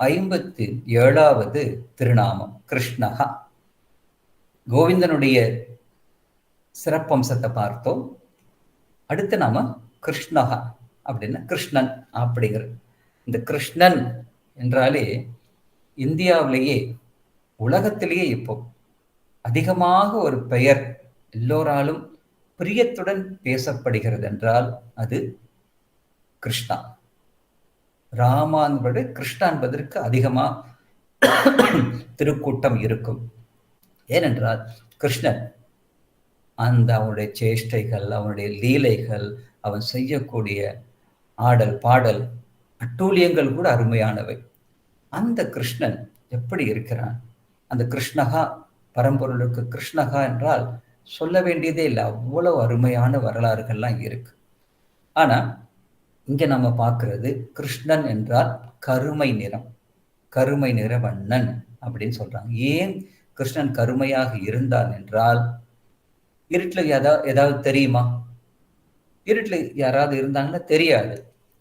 ஐம்பத்தி ஏழாவது திருநாமம் கிருஷ்ணகா கோவிந்தனுடைய சிறப்பம்சத்தை பார்த்தோம். அடுத்து நாம கிருஷ்ணகா அப்படின்னா கிருஷ்ணன் அப்படிங்கிறது இந்த கிருஷ்ணன் என்றாலே இந்தியாவிலேயே உலகத்திலேயே இப்போ அதிகமாக ஒரு பெயர் எல்லோராலும் பிரியத்துடன் பேசப்படுகிறது என்றால் அது கிருஷ்ணா. ராமா என்பது கிருஷ்ணா என்பதற்கு அதிகமா திருக்கூட்டம் இருக்கும். ஏனென்றால் கிருஷ்ணன் அந்த அவனுடைய சேஷ்டைகள் அவனுடைய லீலைகள் அவன் செய்யக்கூடிய ஆடல் பாடல் அட்டூழியங்கள் கூட அருமையானவை. அந்த கிருஷ்ணன் எப்படி இருக்கிறான்? அந்த கிருஷ்ணகா பரம்பொருளுக்கு கிருஷ்ணகா என்றால் சொல்ல வேண்டியதே இல்லை. அவ்வளவு அருமையான வரலாறுகள்லாம் இருக்கு. ஆனா இங்க நம்ம பார்க்கறது கிருஷ்ணன் என்றால் கருமை நிறம் கருமை நிற வண்ணன் அப்படின்னு சொல்றாங்க. ஏன் கிருஷ்ணன் கருமையாக இருந்தான் என்றால் இருட்டில் எதா ஏதாவது தெரியுமா? இருட்டில் யாராவது இருந்தாங்கன்னா தெரியாது.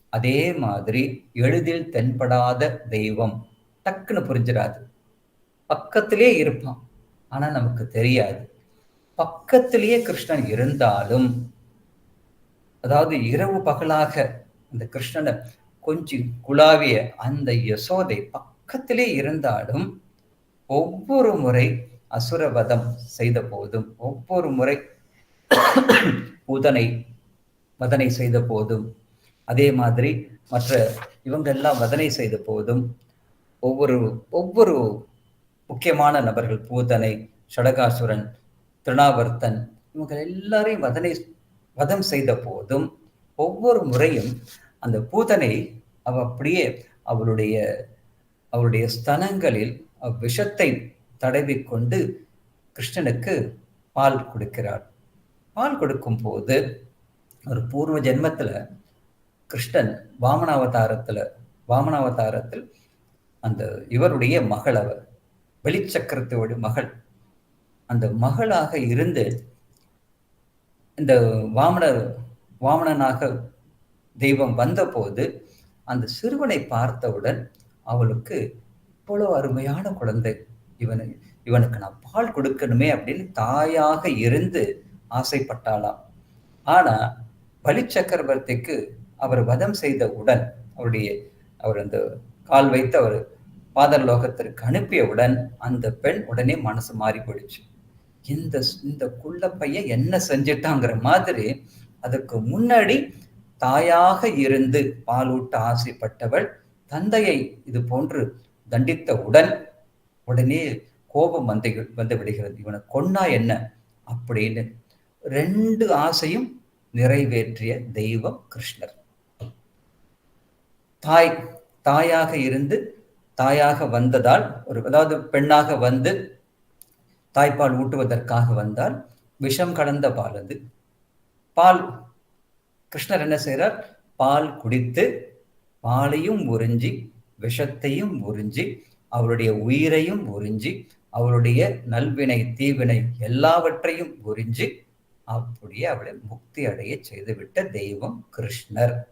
அதே மாதிரி எளிதில் தென்படாத தெய்வம் டக்குன்னு புரிஞ்சிடாது பக்கத்திலே இருப்பான் ஆனா நமக்கு தெரியாது. பக்கத்திலேயே கிருஷ்ணன் இருந்தாலும் அதாவது இரவு பகலாக அந்த கிருஷ்ணனை கொஞ்சம் குழாவிய அந்த யசோதை பக்கத்திலே இருந்தாலும் ஒவ்வொரு முறை அசுரவதம் செய்த போதும் ஒவ்வொரு முறை உதனை வதனை செய்த போதும் அதே மாதிரி மற்ற இவங்கெல்லாம் வதனை செய்த போதும் ஒவ்வொரு ஒவ்வொரு முக்கியமான நபர்கள் பூதனை ஷடகாசுரன் திருணாவர்த்தன் இவங்க எல்லாரையும் வதனை வதம் செய்த போதும் ஒவ்வொரு முறையும் அந்த பூதனை அவ அப்படியே அவளுடைய அவருடைய ஸ்தனங்களில் விஷத்தை தடவி கொண்டு கிருஷ்ணனுக்கு பால் கொடுக்கிறார் பால் கொடுக்கும் போது ஒரு பூர்வ ஜென்மத்துல கிருஷ்ணன் வாமனாவதாரத்துல வாமனாவதாரத்தில் அந்த இவருடைய மகள் அவர் வெளிச்சக்கரத்தோட மகள். அந்த மகளாக இருந்து இந்த வாமனர் வாமனனாக தெய்வம் வந்தபோது அந்த சிறுவனை பார்த்தவுடன் அவளுக்கு இவ்வளவு அருமையான குழந்தை. இவனு இவனுக்கு நான் பால் கொடுக்கணுமே அப்படின்னு தாயாக இருந்து ஆசைப்பட்டாளாம் ஆனா பலி சக்கரவர்த்திக்கு அவர் வதம் செய்தவுடன் அவருடைய அவர் அந்த கால் வைத்து அவர் பாதர்லோகத்திற்கு அனுப்பியவுடன் அந்த பெண் உடனே மனசு மாறி போயிடுச்சு இந்த இந்த குள்ள பையன் என்ன செஞ்சிட்டாங்கிற மாதிரி அதுக்கு முன்னாடி தாயாக இருந்து பாலூட்ட ஆசைப்பட்டவள் தந்தையை இது போன்று தண்டித்த உடன் உடனே கோபம் வந்து வந்து விடுகிறது. இவனை கொன்னா என்ன அப்படின்னு ரெண்டு ஆசையும் நிறைவேற்றிய தெய்வம் கிருஷ்ணர். தாய் தாயாக இருந்து தாயாக வந்ததால் ஒரு அதாவது பெண்ணாக வந்து தாய்ப்பால் ஊட்டுவதற்காக வந்தால் விஷம் கலந்த பால் அது. பால் கிருஷ்ணர் என்ன செய்கிறார் பால் குடித்து பாலையும் உறிஞ்சி விஷத்தையும் உறிஞ்சி அவருடைய உயிரையும் உறிஞ்சி அவருடைய நல்வினை தீவினை எல்லாவற்றையும் உறிஞ்சி அப்படியே அவளை முக்தி அடைய செய்துவிட்ட தெய்வம் கிருஷ்ணர்.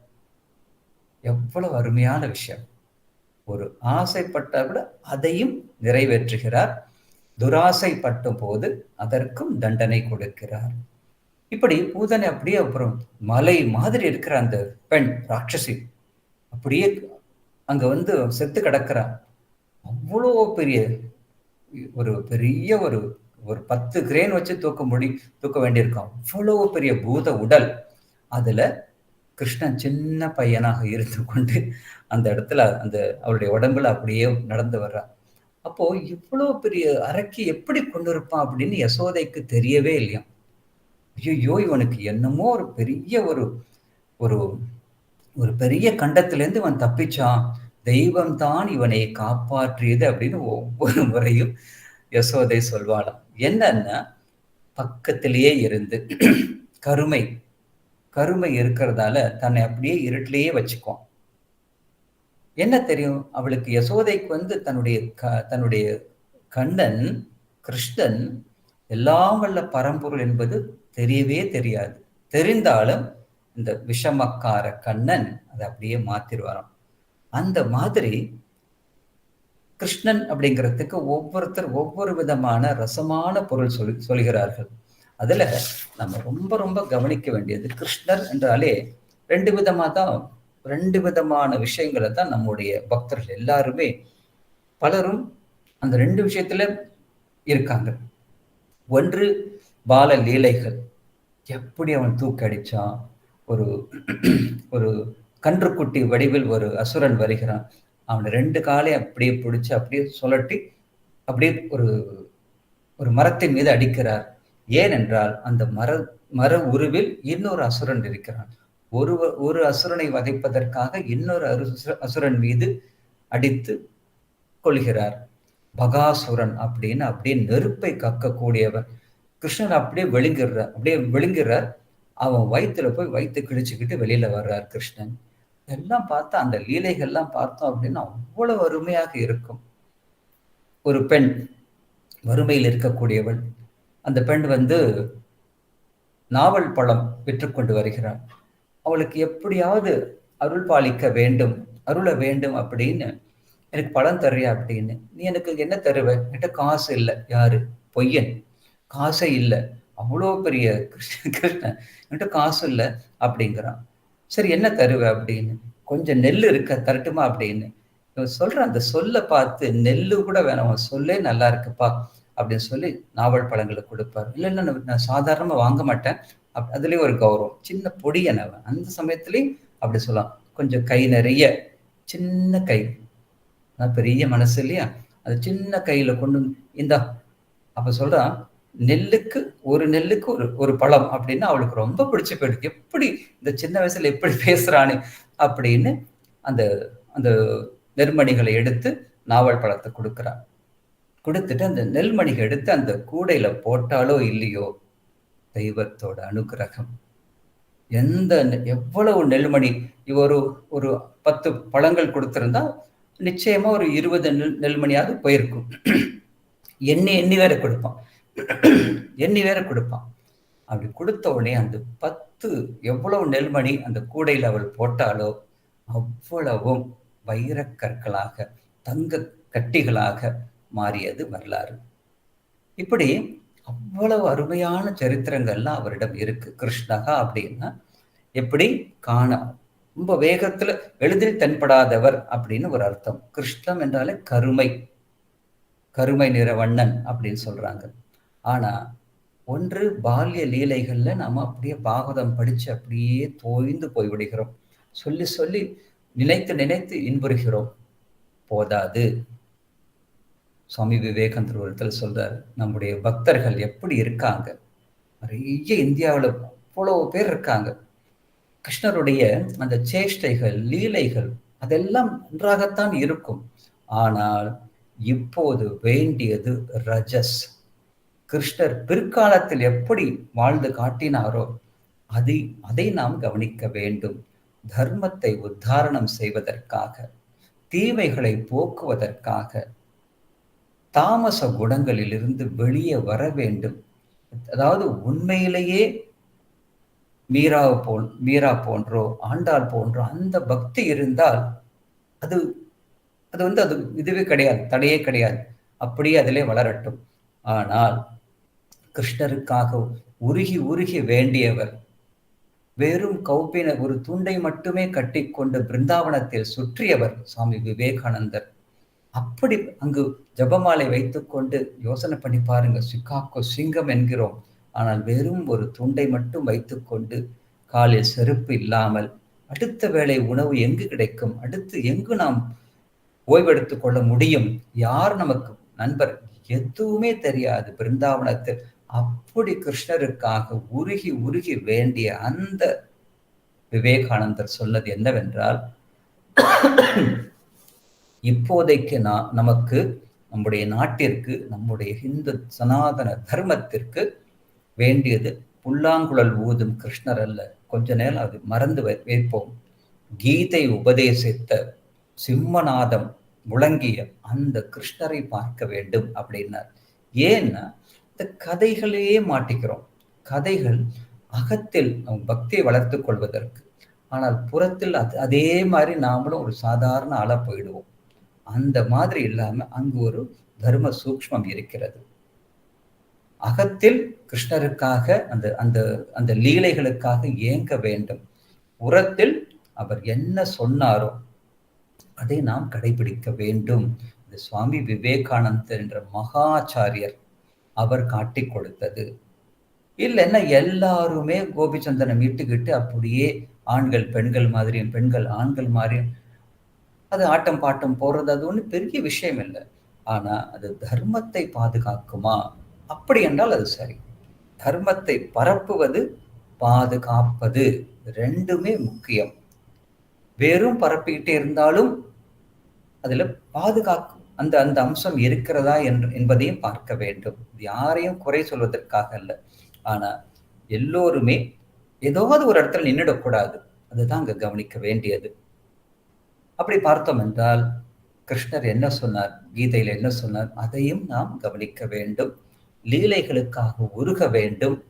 எவ்வளவு அருமையான விஷயம். ஒரு ஆசைப்பட்டவிட அதையும் நிறைவேற்றுகிறார். துராசைப்பட்ட போது அதற்கும் தண்டனை கொடுக்கிறார். இப்படி பூதனை அப்படியே அப்புறம் மலை மாதிரி இருக்கிற அந்த பெண் ராட்சசி அப்படியே அங்க வந்து செத்து கிடக்கிறான் அவ்வளோ பெரிய ஒரு பெரிய ஒரு ஒரு பத்து கிரேன் வச்சு தூக்க முடி தூக்க வேண்டியிருக்கான் அவ்வளோ பெரிய பூத உடல். அதுல கிருஷ்ணன் சின்ன பையனாக இருந்து கொண்டு அந்த இடத்துல அந்த அவருடைய உடம்புல அப்படியே நடந்து வர்றான் அப்போ இவ்வளோ பெரிய அரக்கி எப்படி கொண்டு இருப்பான் அப்படின்னு யசோதைக்கு தெரியவே இல்லையா ஐயோ இவனுக்கு என்னமோ ஒரு பெரிய ஒரு ஒரு ஒரு பெரிய கண்டத்திலேருந்து இவன் தப்பிச்சான். தெய்வம் தான் இவனை காப்பாற்றியது அப்படின்னு ஒவ்வொரு முறையும் யசோதை சொல்வாளாம். என்னன்னா பக்கத்திலேயே இருந்து கருமை கருமை இருக்கிறதால தன்னை அப்படியே இருட்டிலேயே வச்சுக்குவான். என்ன தெரியும்? அவளுக்கு யசோதைக்கு வந்து தன்னுடைய க தன்னுடைய கண்ணன் கிருஷ்ணன் எல்லாம் வல்ல பரம்பொருள் என்பது தெரியவே தெரியாது. தெரிந்தாலும் இந்த விஷமக்கார கண்ணன் அதை அப்படியே மாத்திருவாராம் அந்த மாதிரி கிருஷ்ணன் அப்படிங்கிறதுக்கு ஒவ்வொருத்தர் ஒவ்வொரு விதமான ரசமான பொருள் சொல்லி சொல்கிறார்கள். அதுல நம்ம ரொம்ப ரொம்ப கவனிக்க வேண்டியது கிருஷ்ணர் என்றாலே ரெண்டு விதமா தான் ரெண்டு விதமான விஷயங்களை தான் நம்முடைய பக்தர்கள் எல்லாருமே பலரும் அந்த ரெண்டு விஷயத்துல இருக்காங்க. ஒன்று பால லீலைகள். எப்படி அவன் தூக்கடிச்சான்? ஒரு ஒரு கன்றுக்குட்டி வடிவில் ஒரு அசுரன் வருகிறான். அவனை ரெண்டு காலையும் அப்படியே பிடிச்சி அப்படியே சுழட்டி அப்படியே ஒரு ஒரு மரத்தின் மீது அடிக்கிறார். ஏனென்றால் அந்த மர மர உருவில் இன்னொரு அசுரன் இருக்கிறான். ஒரு ஒரு அசுரனை வதைப்பதற்காக இன்னொரு அசுரன் மீது அடித்து கொள்கிறார். பகாசுரன் அப்படின்னு அப்படியே நெருப்பை கக்கக்கூடியவன். கிருஷ்ணன் அப்படியே விழுங்கிடுறார் அப்படியே விழுங்கிறார். அவன் வயிற்றுல போய் வயிற்று கிழிச்சுக்கிட்டு வெளியில வர்றார் கிருஷ்ணன். எல்லாம் பார்த்தா அந்த லீலைகள்லாம் பார்த்தோம் அப்படின்னா அவ்வளவு அருமையாக இருக்கும். ஒரு பெண் வறுமையில் இருக்கக்கூடியவள். அந்த பெண் வந்து நாவல் பழம் விற்றுக்கொண்டு வருகிறாள். அவளுக்கு எப்படியாவது அருள் பாலிக்க வேண்டும் அருள வேண்டும் அப்படின்னு எனக்கு பழம் தர்றியா அப்படின்னு? நீ எனக்கு என்ன தருவ? என்கிட்ட காசு இல்லை. யாரு? பொய்யன். காசே இல்லை. அவ்வளோ பெரிய கிருஷ்ண கிருஷ்ணன் என்கிட்ட காசு இல்லை அப்படிங்கிறான். சரி என்ன தருவ அப்படின்னு? கொஞ்சம் நெல் இருக்க? தரட்டுமா அப்படின்னு? இவன் சொல்ற அந்த சொல்ல பார்த்து நெல்லு கூட வேணாம். சொல்லே நல்லா இருக்குப்பா அப்படின்னு சொல்லி நாவல் பழங்களை கொடுப்பார். இல்லை இல்லை நான் சாதாரணமாக வாங்க மாட்டேன். அப் அதுலேயும் ஒரு கௌரவம். சின்ன பொடியனவன் அந்த சமயத்துலேயும் அப்படி சொல்லலாம். கொஞ்சம் கை நிறைய. சின்ன கை. பெரிய மனசு இல்லையா? அது சின்ன கையில கொண்டு இந்தா அப்ப சொல்றான் நெல்லுக்கு ஒரு நெல்லுக்கு ஒரு ஒரு பழம் அப்படின்னு அவளுக்கு ரொம்ப பிடிச்சு போயிடுது. எப்படி இந்த சின்ன வயசுல எப்படி பேசுறானு? அப்படின்னு அந்த அந்த நெல்மணிகளை எடுத்து நாவல் பழத்தை கொடுக்குறான் கொடுத்துட்டு அந்த நெல்மணிகள் எடுத்து அந்த கூடையில போட்டாலோ இல்லையோ தெய்வத்தோட அனுகிரகம் எந்த எவ்வளவு நெல்மணி ஒரு ஒரு பத்து பழங்கள் கொடுத்திருந்தா நிச்சயமா ஒரு இருபது நெல் நெல்மணியாவது போயிருக்கும். எண்ணி எண்ணி வேற கொடுப்பான். எண்ணி வேற கொடுப்பான். அப்படி கொடுத்த உடனே அந்த பத்து எவ்வளவு நெல்மணி அந்த கூடையில் அவள் போட்டாலோ அவ்வளவும் வைரக்கற்களாக தங்க கட்டிகளாக மாறியது வரலாறு. இப்படி அவ்வளவு அருமையான சரித்திரங்கள்லாம் அவரிடம் இருக்கு. கிருஷ்ணகா அப்படின்னா எப்படி? காண ரொம்ப வேகத்துல எளிதில் தென்படாதவர் அப்படின்னு ஒரு அர்த்தம். கிருஷ்ணம் என்றாலே கருமை. கருமை நிற வண்ணன் அப்படின்னு சொல்றாங்க. ஆனா ஒன்று பால்ய லீலைகள்ல நாம அப்படியே பாகவதம் படிச்சு அப்படியே தோய்ந்து போய்விடுகிறோம் சொல்லி சொல்லி நினைத்து நினைத்து இன்புறுகிறோம். போதாது. சுவாமி விவேகந்தர் ஒருத்தர் சொல்றாரு நம்முடைய பக்தர்கள் எப்படி இருக்காங்க? நிறைய இந்தியாவில் அவ்வளோ பேர் இருக்காங்க. கிருஷ்ணருடைய அந்த சேஷ்டைகள் லீலைகள் அதெல்லாம் நன்றாகத்தான் இருக்கும். ஆனால் இப்போது வேண்டியது ரஜஸ். கிருஷ்ணர் பிற்காலத்தில் எப்படி வாழ்ந்து காட்டினாரோ அதை அதை நாம் கவனிக்க வேண்டும். தர்மத்தை உத்தாரணம் செய்வதற்காக தீமைகளை போக்குவதற்காக தாமச குணங்களிலிருந்து வெளியே வர வேண்டும். அதாவது உண்மையிலேயே மீரா போல் மீரா போன்றோ ஆண்டாள் போன்றோ அந்த பக்தி இருந்தால் அது அது வந்து அது இதுவே கிடையாது தடையே கிடையாது. அப்படியே அதிலே வளரட்டும். ஆனால் கிருஷ்ணருக்காக உருகி உருகி வேண்டியவர் வெறும் கௌப்பின ஒரு துண்டை மட்டுமே கட்டிக்கொண்டு பிருந்தாவனத்தில் சுற்றியவர் சுவாமி விவேகானந்தர். அப்படி அங்கு ஜபமாலை வைத்துக்கொண்டு யோசனை பண்ணி பாருங்க சிக்காக்கோ சிங்கம் என்கிறோம். ஆனால் வெறும் ஒரு துண்டை மட்டும் வைத்துக்கொண்டு காலில் செருப்பு இல்லாமல் அடுத்த வேளை உணவு எங்கு கிடைக்கும்? அடுத்து எங்கு நாம் ஓய்வெடுத்து கொள்ள முடியும்? யார் நமக்கு நண்பர்? எதுவுமே தெரியாது. பிருந்தாவனத்தில் அப்படி கிருஷ்ணருக்காக உருகி உருகி வேண்டிய அந்த விவேகானந்தர் சொன்னது என்னவென்றால் இப்போதைக்கு நான் நமக்கு நம்முடைய நாட்டிற்கு நம்முடைய இந்து சனாதன தர்மத்திற்கு வேண்டியது. புல்லாங்குழல் ஊதும் கிருஷ்ணர் அல்ல. கொஞ்ச நேரம் அது மறந்து வைப்போம் கீதை உபதேசித்த சிம்மநாதம் முழங்கிய அந்த கிருஷ்ணரை பார்க்க வேண்டும் அப்படின்னார். ஏன்னா இந்த கதைகளையே மாட்டிக்கிறோம். கதைகள் அகத்தில் பக்தியை வளர்த்து கொள்வதற்கு. ஆனால் புறத்தில் அது அதே மாதிரி நாமளும் ஒரு சாதாரண ஆளாக போயிடுவோம். அந்த மாதிரி இல்லாமல் அங்கு ஒரு தர்ம சூக்ஷ்மம் இருக்கிறது. அகத்தில் கிருஷ்ணருக்காக அந்த அந்த அந்த லீலைகளுக்காக ஏங்க வேண்டும்? உரத்தில் அவர் என்ன சொன்னாரோ அதை நாம் கடைபிடிக்க வேண்டும். இது சுவாமி விவேகானந்தர் என்ற மகாச்சாரியர் அவர் காட்டி கொடுத்தது. இல்லைன்னா எல்லாருமே கோபிச்சந்தனை மீட்டுக்கிட்டு அப்படியே ஆண்கள் பெண்கள் மாதிரியும் பெண்கள் ஆண்கள் மாதிரியும் அது ஆட்டம் பாட்டம் போடுறது அது ஒன்றும் பெரிய விஷயம் இல்லை. ஆனால் அது தர்மத்தை பாதுகாக்குமா? அப்படி என்றால் அது சரி. தர்மத்தை பரப்புவது பாதுகாப்பது ரெண்டுமே முக்கியம். வெறும் பரப்பிக்கிட்டே இருந்தாலும் அதில் பாதுகாக்கும் அந்த அந்த அம்சம் இருக்கிறதா என்று என்பதையும் பார்க்க வேண்டும். யாரையும் குறை சொல்வதற்காக அல்ல. ஆனால் எல்லோருமே ஏதாவது ஒரு இடத்துல நின்றுடக்கூடாது. அதுதான் அங்க கவனிக்க வேண்டியது. அப்படி பார்த்தோம் என்றால் கிருஷ்ணர் என்ன சொன்னார்? கீதையில் என்ன சொன்னார்? அதையும் நாம் கவனிக்க வேண்டும். லீலைகளுக்காக உருக வேண்டும்.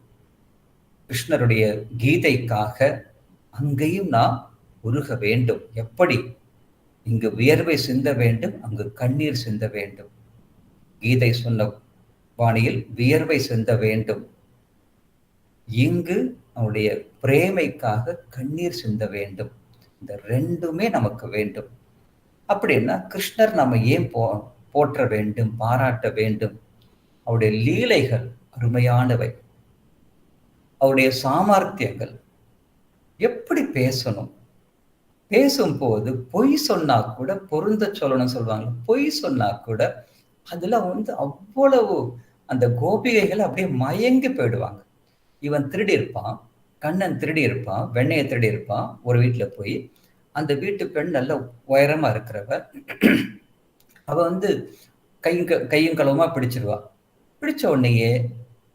கிருஷ்ணருடைய கீதைக்காக அங்கேயும் நாம் உருக வேண்டும். எப்படி? இங்கு வியர்வை சிந்த வேண்டும் அங்கு கண்ணீர் சிந்த வேண்டும். கீதை சொன்ன பாணியில் வியர்வை சிந்த வேண்டும். இங்கு அவனுடைய பிரேமைக்காக கண்ணீர் சிந்த வேண்டும். இந்த ரெண்டுமே நமக்கு வேண்டும். அப்படின்னா கிருஷ்ணர் நம்ம ஏன் போ போற்ற வேண்டும் பாராட்ட வேண்டும்? அவருடைய லீலைகள் அருமையானவை. அவருடைய சாமர்த்தியங்கள் எப்படி பேசணும்? பேசும்போது பொய் சொன்னா கூட பொருந்த சொல்லணும் சொல்லுவாங்க. பொய் சொன்னா கூட அதுல வந்து அவ்வளவு அந்த கோபிகைகள் அப்படியே மயங்கி போயிடுவாங்க. இவன் திருடி இருப்பான் கண்ணன் திருடி இருப்பான் வெண்ணையை திருடி இருப்பான் ஒரு வீட்டுல போய் அந்த வீட்டு பெண் நல்ல உயரமா இருக்கிறவ அவ வந்து கையும் கையும் களவுமா பிடிச்சிருவா. பிடிச்ச உடனேயே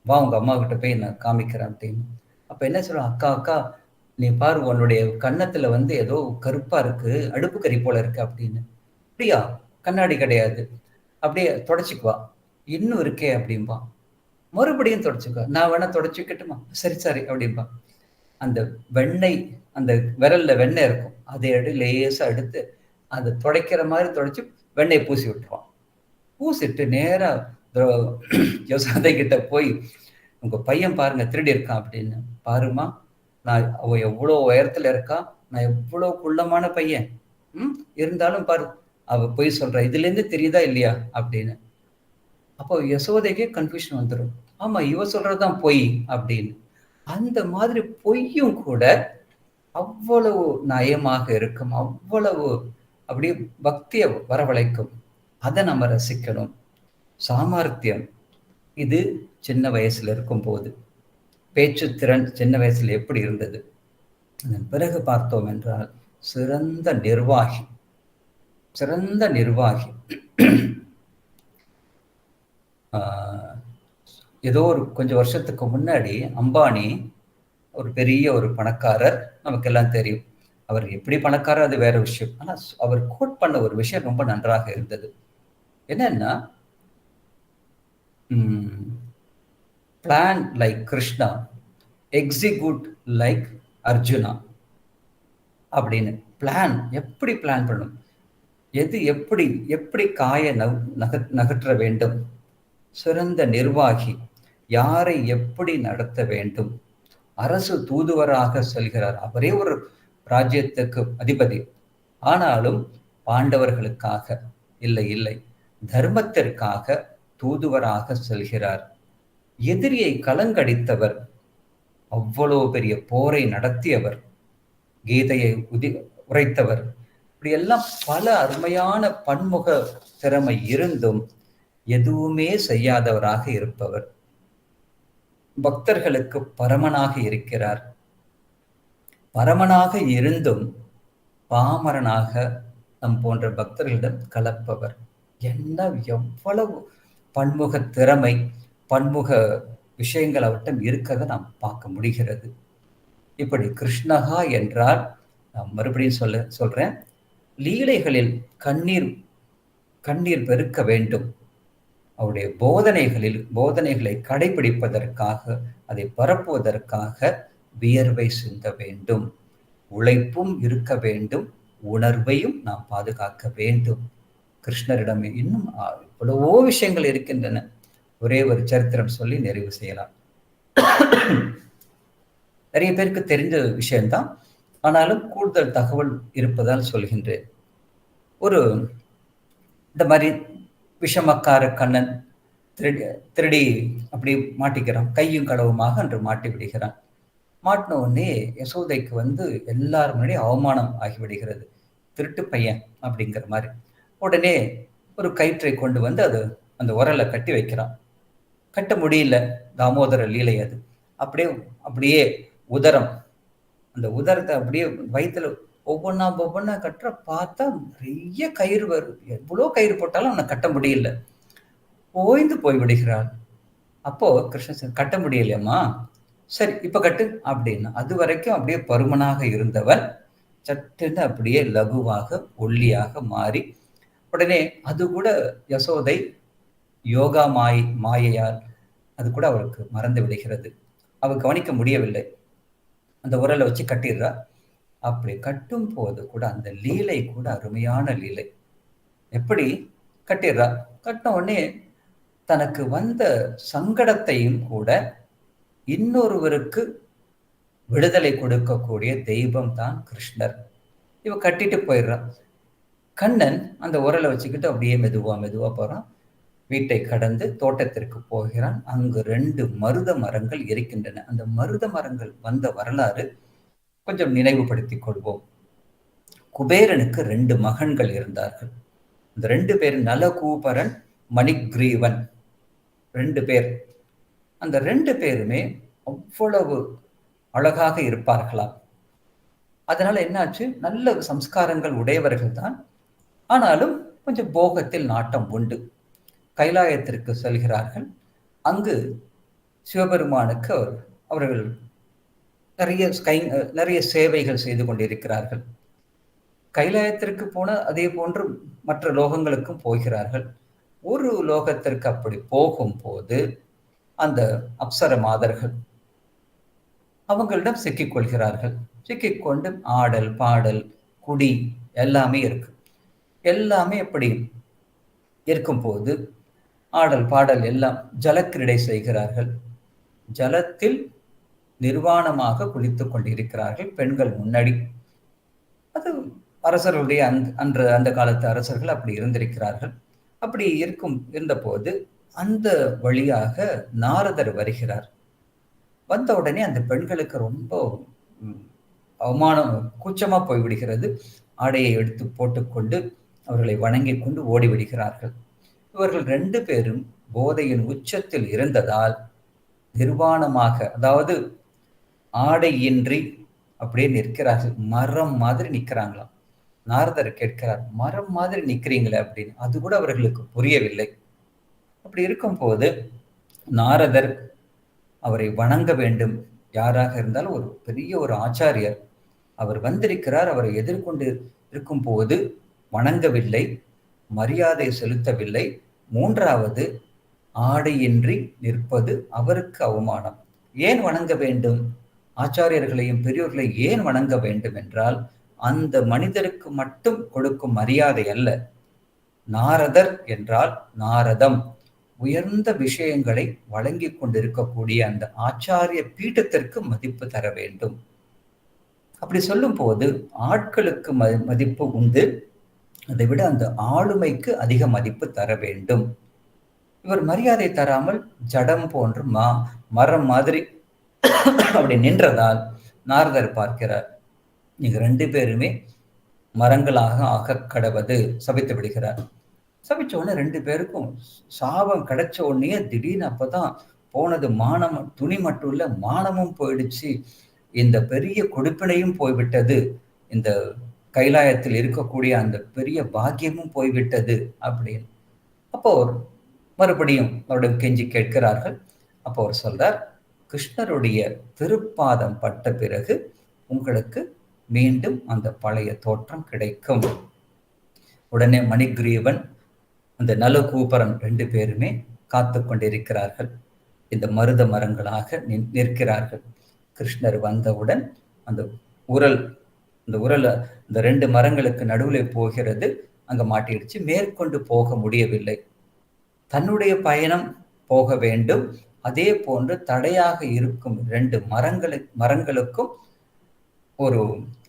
வா உங்க அம்மா கிட்ட போய் நான் காமிக்கிறேன் அப்படின்னு. அப்ப என்ன சொல்லுவான் அக்கா அக்கா நீ பாரு உன்னுடைய கன்னத்துல வந்து ஏதோ கருப்பா இருக்கு அடுப்பு கறி போல இருக்கு அப்படின்னு. அப்படியா? கண்ணாடி கிடையாது. அப்படியே தொடச்சிக்குவா இன்னும் இருக்கே அப்படின்பா மறுபடியும் தொடச்சுக்குவா நான் வேணா தொடச்சிக்கட்டுமா? சரி சரி அப்படின்பா அந்த வெண்ணெய் அந்த விரல்ல வெண்ணெய் இருக்கும். அதை எடு லேசா எடுத்து அதை துடைக்கிற மாதிரி துடைச்சி வெண்ணெய் பூசி விட்டுருவான். பூசிட்டு நேராக யோசாதை கிட்ட போய் உங்க பையன் பாருங்க திருடி இருக்கான் அப்படின்னு. பாருமா நான் அவ எவ்வளோ உயரத்துல இருக்கா? நான் எவ்வளோ குள்ளமான பையன். ம் இருந்தாலும் பாரு அவ பொய் சொல்ற. இதுல இருந்து தெரியுதா இல்லையா? அப்படின்னு. அப்போ யசோதைக்கே கன்ஃபியூஷன் வந்துடும் ஆமா இவ சொல்றதுதான் பொய் அப்படின்னு. அந்த மாதிரி பொய்யும் கூட அவ்வளவு நயமாக இருக்கும். அவ்வளவு அப்படியே பக்தியை வரவழைக்கும். அதை நம்ம ரசிக்கணும். சாமர்த்தியம். இது சின்ன வயசில் இருக்கும் போது சின்ன வயசில் எப்படி இருந்தது? அதன் பிறகு பார்த்தோம் என்றால் சிறந்த நிர்வாகி. சிறந்த நிர்வாகி. ஏதோ ஒரு கொஞ்சம் வருஷத்துக்கு முன்னாடி அம்பானி ஒரு பெரிய ஒரு பணக்காரர் நமக்கு எல்லாம் தெரியும். அவர் எப்படி பணக்காரர் அது வேற விஷயம். ஆனால் அவர் கோட் பண்ண ஒரு விஷயம் ரொம்ப நன்றாக இருந்தது. என்னன்னா plan like Krishna execute like Arjuna அப்படின்னு பிளான் எப்படி பிளான் பண்ணணும்? எது எப்படி எப்படி காய நக நகற்ற வேண்டும்? சிறந்த நிர்வாகி யாரை எப்படி நடத்த வேண்டும்? அரசு தூதுவராக செல்கிறார். அவரே ஒரு ராஜ்யத்துக்கு அதிபதி. ஆனாலும் பாண்டவர்களுக்காக இல்லை இல்லை. தர்மத்திற்காக தூதுவராக செல்கிறார். எதிரியை கலங்கடித்தவர் அவ்வளோ பெரிய போரை நடத்தியவர் கீதையை உதி உரைத்தவர். இப்படியெல்லாம் பல அருமையான பன்முக திறமை இருந்தும் எதுவுமே செய்யாதவராக இருப்பவர். பக்தர்களுக்கு பரமனாக இருக்கிறார். பரமனாக இருந்தும் பாமரனாக நம் போன்ற பக்தர்களிடம் கலப்பவர். என்ன எவ்வளவு பன்முக திறமை பன்முக விஷயங்கள் அவட்டம் இருக்கிறத நாம் பார்க்க முடிகிறது. இப்படி கிருஷ்ணகா என்றால் நான் மறுபடியும் சொல்ல சொல்றேன். லீலைகளில் கண்ணீர் கண்ணீர் பெருக்க வேண்டும். அவருடைய போதனைகளில் போதனைகளை கடைபிடிப்பதற்காக அதை பரப்புவதற்காக வியர்வை சிந்த வேண்டும். உழைப்பும் இருக்க வேண்டும். உணர்வையும் நாம் பாதுகாக்க வேண்டும். கிருஷ்ணரிடம் இன்னும் எவ்வளவோ விஷயங்கள் இருக்கின்றன. ஒரே ஒரு சரித்திரம் சொல்லி நிறைவு செய்யலாம். நிறைய பேருக்கு தெரிஞ்ச விஷயம்தான். ஆனாலும் கூடுதல் தகவல் இருப்பதால் சொல்கின்றேன். ஒரு இந்த மாதிரி விஷமக்கார கண்ணன் திருடி திருடி அப்படி மாட்டிக்கிறான். கையும் கடவுமாக அன்று மாட்டி விடுகிறான். மாட்டின உடனே யசோதைக்கு வந்து எல்லாரும் முன்னாடி அவமானம் ஆகிவிடுகிறது. திருட்டு பையன் அப்படிங்கிற மாதிரி. உடனே ஒரு கயிற்றை கொண்டு வந்து அது அந்த உரலை கட்டி வைக்கிறான். கட்ட முடியல. தாமோதர லீலை அது. அப்படியே அப்படியே உதரம். அந்த உதரத்தை அப்படியே வயிற்றுல ஒவ்வொன்றா ஒவ்வொன்றா கட்டுற பார்த்தா நிறைய கயிறு வரும். எவ்வளோ கயிறு போட்டாலும் அவனை கட்ட முடியல. ஓய்ந்து போய் விடுகிறாள். அப்போ கிருஷ்ணன் கட்ட முடியலையம்மா. சரி இப்ப கட்டு அப்படின்னா. அது வரைக்கும் அப்படியே பருமனாக இருந்தவன் சட்டுன்னு அப்படியே லகுவாக ஒல்லியாக மாறி உடனே அது கூட யசோதை யோகா மாய் மாயையால் அது கூட அவளுக்கு மறந்து விடுகிறது. அவள் கவனிக்க முடியவில்லை. அந்த உரலை வச்சு கட்டிடுறா. அப்படி கட்டும் போது கூட அந்த லீலை கூட அருமையான லீலை. எப்படி? கட்டிடுறா. கட்டின உடனே தனக்கு வந்த சங்கடத்தையும் கூட இன்னொருவருக்கு விடுதலை கொடுக்கக்கூடிய தெய்வம் தான் கிருஷ்ணர். இவ கட்டிட்டு போயிடுறான் கண்ணன் அந்த உரலை வச்சுக்கிட்டு அப்படியே மெதுவா மெதுவா போறான். வீட்டை கடந்து தோட்டத்திற்கு போகிறான். அங்கு ரெண்டு மருத மரங்கள் இருக்கின்றன. அந்த மருத மரங்கள் வந்த வரலாறு கொஞ்சம் நினைவுபடுத்திக் கொள்வோம். குபேரனுக்கு ரெண்டு மகன்கள் இருந்தார்கள். இந்த ரெண்டு பேர் நலகூபரன் மணிக்ரீவன். ரெண்டு பேர். அந்த ரெண்டு பேருமே அவ்வளவு அழகாக இருப்பார்களாம். அதனால என்னாச்சு? நல்ல சம்ஸ்காரங்கள் உடையவர்கள் தான் ஆனாலும் கொஞ்சம் போகத்தில் நாட்டம் உண்டு. கைலாயத்திற்கு செல்கிறார்கள். அங்கு சிவபெருமானுக்கு அவர்கள் நிறைய கை நிறைய சேவைகள் செய்து கொண்டிருக்கிறார்கள். கைலாயத்திற்கு போன அதே போன்று மற்ற லோகங்களுக்கும் போகிறார்கள். ஒரு லோகத்திற்கு அப்படி போகும்போது அந்த அப்சர மாதர்கள் அவங்களிடம் சிக்கிக்கொள்கிறார்கள் சிக்கிக்கொண்டு ஆடல் பாடல் குடி எல்லாமே இருக்கு. எல்லாமே எப்படி இருக்கும்போது ஆடல் பாடல் எல்லாம் ஜலக்கிரடை செய்கிறார்கள். ஜலத்தில் நிர்வாணமாக குளித்து கொண்டிருக்கிறார்கள் பெண்கள் முன்னாடி. அது அரசர்களுடைய அந் அன்று அந்த காலத்து அரசர்கள் அப்படி இருந்திருக்கிறார்கள். அப்படி இருக்கும் இருந்தபோது அந்த வழியாக நாரதர் வருகிறார். வந்த உடனே அந்த பெண்களுக்கு ரொம்ப அவமானம் கூச்சமாக போய்விடுகிறது. ஆடையை எடுத்து போட்டுக்கொண்டு அவர்களை வணங்கி கொண்டு ஓடிவிடுகிறார்கள். இவர்கள் ரெண்டு பேரும் போதையின் உச்சத்தில் இருந்ததால் நிர்வாணமாக அதாவது ஆடையின்றி அப்படியே நிற்கிறார்கள். மரம் மாதிரி நிற்கிறாங்களாம். நாரதர் கேட்கிறார் மரம் மாதிரி நிற்கிறீங்களே அப்படின்னு. அது கூட அவர்களுக்கு புரியவில்லை. அப்படி இருக்கும்போது நாரதர் அவரை வணங்க வேண்டும். யாராக இருந்தாலும் ஒரு பெரிய ஒரு ஆச்சாரியர். அவர் வந்திருக்கிறார் அவரை எதிர்கொண்டு இருக்கும் போது வணங்கவில்லை மரியாதை செலுத்தவில்லை. மூன்றாவது ஆடையின்றி நிற்பது அவருக்கு அவமானம். ஏன் வணங்க வேண்டும்? ஆச்சாரியர்களையும் பெரியோர்களை ஏன் வணங்க வேண்டும் என்றால் அந்த மனிதருக்கு மட்டும் கொடுக்கும் மரியாதை அல்ல. நாரதர் என்றால் நாரதம். உயர்ந்த விஷயங்களை வழங்கி கொண்டிருக்கக்கூடிய அந்த ஆச்சாரிய பீட்டத்திற்கு மதிப்பு தர வேண்டும். அப்படி சொல்லும் போது ஆட்களுக்கு ம மதிப்பு உண்டு. அதை விட அந்த ஆளுமைக்கு அதிக மதிப்பு தர வேண்டும். இவர் மரியாதை தராமல் ஜடம் போன்று மா மரம் மாதிரி அப்படி நின்றதால் நாரதர் பார்க்கிறார் நீங்க ரெண்டு பேருமே மரங்களாக ஆக கடவது சபித்து விடுகிறார். சபிச்ச உடனே ரெண்டு பேருக்கும் சாபம் கிடைச்ச உடனே திடீர்னு அப்பதான் போனது மானம் துணி மட்டும் இல்ல மானமும் போயிடுச்சு. இந்த பெரிய கொடுப்பினையும் போய்விட்டது. இந்த கைலாயத்தில் இருக்கக்கூடிய அந்த பெரிய பாக்கியமும் போய்விட்டது அப்படின்னு அப்போ மறுபடியும் அவரிடம் கெஞ்சி கேட்கிறார்கள். அப்போ அவர் சொல்றார் கிருஷ்ணருடைய திருப்பாதம் பட்ட பிறகு உங்களுக்கு மீண்டும் அந்த பழைய தோற்றம் கிடைக்கும். உடனே மணிகிரீவன் அந்த நலகூபரன் ரெண்டு பேருமே காத்து கொண்டிருக்கிறார்கள். இந்த மருத மரங்களாக நிற்கிறார்கள். கிருஷ்ணர் வந்தவுடன் அந்த உரல் இந்த உரல் இந்த ரெண்டு மரங்களுக்கு நடுவில் போகிறது அங்க மாட்டிடுச்சு. மேற்கொண்டு போக முடியவில்லை. தன்னுடைய பயணம் போக வேண்டும். அதே போன்று தடையாக இருக்கும் ரெண்டு மரங்களை மரங்களுக்கும் ஒரு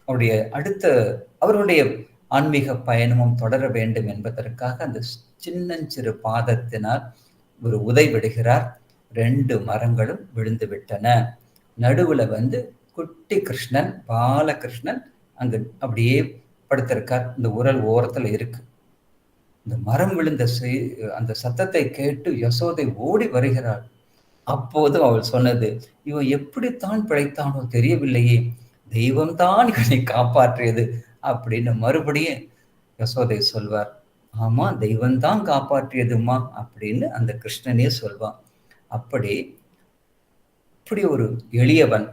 அவருடைய அடுத்த அவருடைய ஆன்மீக பயணமும் தொடர வேண்டும் என்பதற்காக அந்த சின்னஞ்சிறு பாதத்தினால் ஒரு உதை விடுகிறார் ரெண்டு மரங்களும் விழுந்து விட்டன நடுவுல வந்து குட்டி கிருஷ்ணன் பாலகிருஷ்ணன் அங்க அப்படியே படுத்திருக்கார். இந்த உரல் ஓரத்துல இருக்கு. இந்த மரம் விழுந்த அந்த சத்தத்தை கேட்டு யசோதை ஓடி வருகிறாள். அப்போதும் அவள் சொன்னது இவன் எப்படித்தான் பிழைத்தானோ தெரியவில்லையே. தெய்வம்தான் இவனை காப்பாற்றியது. அப்படின்னு மறுபடியும் யசோதை சொல்வார். ஆமா தெய்வம்தான் காப்பாற்றியதுமா அப்படின்னு அந்த கிருஷ்ணனே சொல்வான். அப்படி இப்படி ஒரு எளியவன்.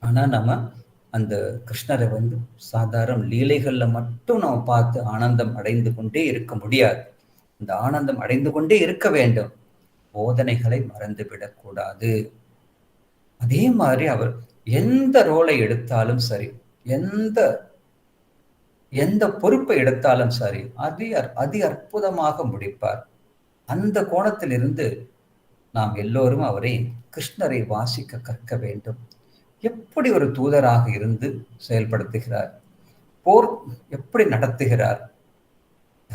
ஆனா நம்ம அந்த கிருஷ்ணரை வந்து சாதாரண லீலைகள்ல மட்டும் நம்ம பார்த்து ஆனந்தம் அடைந்து கொண்டே இருக்க முடியாது. இந்த ஆனந்தம் அடைந்து கொண்டே இருக்க வேண்டும். போதனைகளை மறந்துவிடக்கூடாது அதே மாதிரி அவர் எந்த ரோலை எடுத்தாலும் சரி எந்த எந்த பொறுப்பை எடுத்தாலும் சரி அதி அதி அற்புதமாக முடிப்பார். அந்த கோணத்திலிருந்து நாம் எல்லோரும் அவரை கிருஷ்ணரை வாசிக்க கற்க வேண்டும். எப்படி ஒரு தூதராக இருந்து செயல்படுத்துகிறார்? போர் எப்படி நடத்துகிறார்?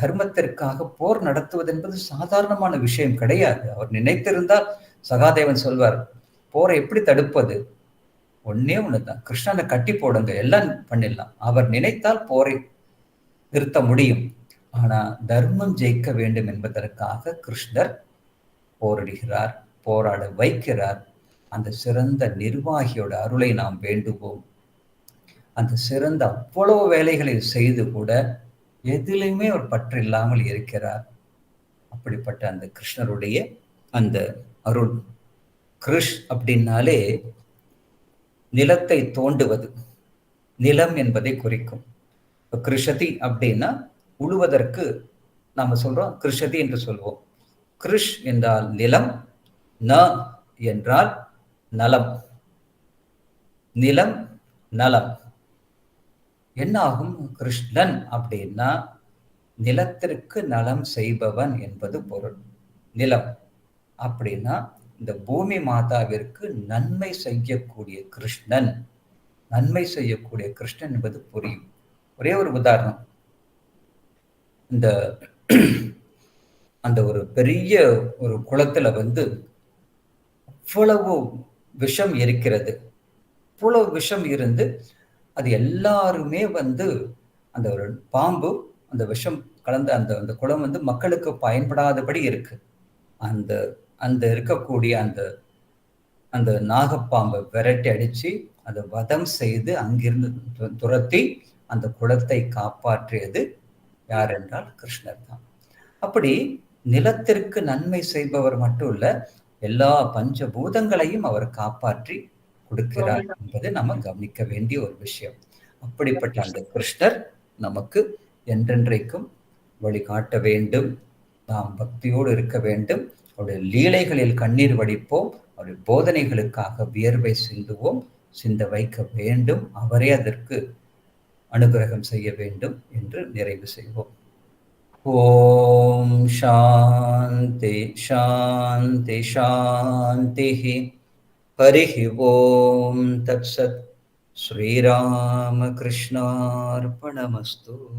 தர்மத்திற்காக போர் நடத்துவது என்பது சாதாரணமான விஷயம் கிடையாது. அவர் நினைத்திருந்தால் சகாதேவன் சொல்வார் போரை எப்படி தடுப்பது? ஒன்னே ஒண்ணுதான். கிருஷ்ணனை கட்டி போடுங்க எல்லாம் பண்ணிடலாம். அவர் நினைத்தால் போரை நிறுத்த முடியும். ஆனா தர்மம் ஜெயிக்க வேண்டும் என்பதற்காக கிருஷ்ணர் போரிடுகிறார் போராட வைக்கிறார். அந்த சிறந்த நிர்வாகியோட அருளை நாம் வேண்டுவோம். அந்த சிறந்த அவ்வளவு வேலைகளை செய்து கூட எதிலுமே ஒரு பற்று இல்லாமல் இருக்கிறார். அப்படிப்பட்ட அந்த கிருஷ்ணருடைய அந்த அருள். கிருஷ் அப்படின்னாலே நிலத்தை தோண்டுவது நிலம் என்பதை குறிக்கும். இப்போ கிருஷதி அப்படின்னா உழுவதற்கு நாம சொல்றோம் கிருஷதி என்று சொல்வோம். கிருஷ் என்றால் நிலம் ந என்றால் நலம். நிலம் நலம். என்ன ஆகும் கிருஷ்ணன் அப்படின்னா நிலத்திற்கு நலம் செய்பவன் என்பது பொருள். நிலம் அப்படின்னா இந்த பூமி மாதாவிற்கு நன்மை செய்யக்கூடிய கிருஷ்ணன். நன்மை செய்யக்கூடிய கிருஷ்ணன் என்பது புரியும். ஒரே ஒரு உதாரணம். இந்த அந்த ஒரு பெரிய ஒரு குளத்துல வந்து அவ்வளவு விஷம் இருக்கிறது. இவ்வளவு விஷம் இருந்து அது எல்லாருமே வந்து அந்த ஒரு பாம்பு அந்த விஷம் கலந்த அந்த அந்த குளம் வந்து மக்களுக்கு பயன்படாதபடி இருக்கு. அந்த அந்த இருக்கக்கூடிய அந்த அந்த நாகப்பாம்பை விரட்டி அடிச்சு அதை வதம் செய்து அங்கிருந்து துரத்தி அந்த குளத்தை காப்பாற்றியது யார் என்றால் கிருஷ்ணர் தான். அப்படி நிலத்திற்கு நன்மை செய்பவர் மட்டும் இல்லை எல்லா பஞ்சபூதங்களையும் அவர் காப்பாற்றி கொடுக்கிறார் என்பது நம்ம கவனிக்க வேண்டிய ஒரு விஷயம். அப்படிப்பட்ட அந்த கிருஷ்ணர் நமக்கு என்றென்றைக்கும் வழிகாட்ட வேண்டும். நாம் பக்தியோடு இருக்க வேண்டும். அவருடைய லீலைகளில் கண்ணீர் வடிப்போம். அவருடைய போதனைகளுக்காக வியர்வை சிந்துவோம். சிந்த வைக்க வேண்டும். அவரே அதற்கு அனுகிரகம் செய்ய வேண்டும் என்று நிறைவு செய்வோம். ॐ शान्ति शान्ति शान्तिः। हरिः ॐ तत्सत्। श्रीरामकृष्णार्पणमस्तु।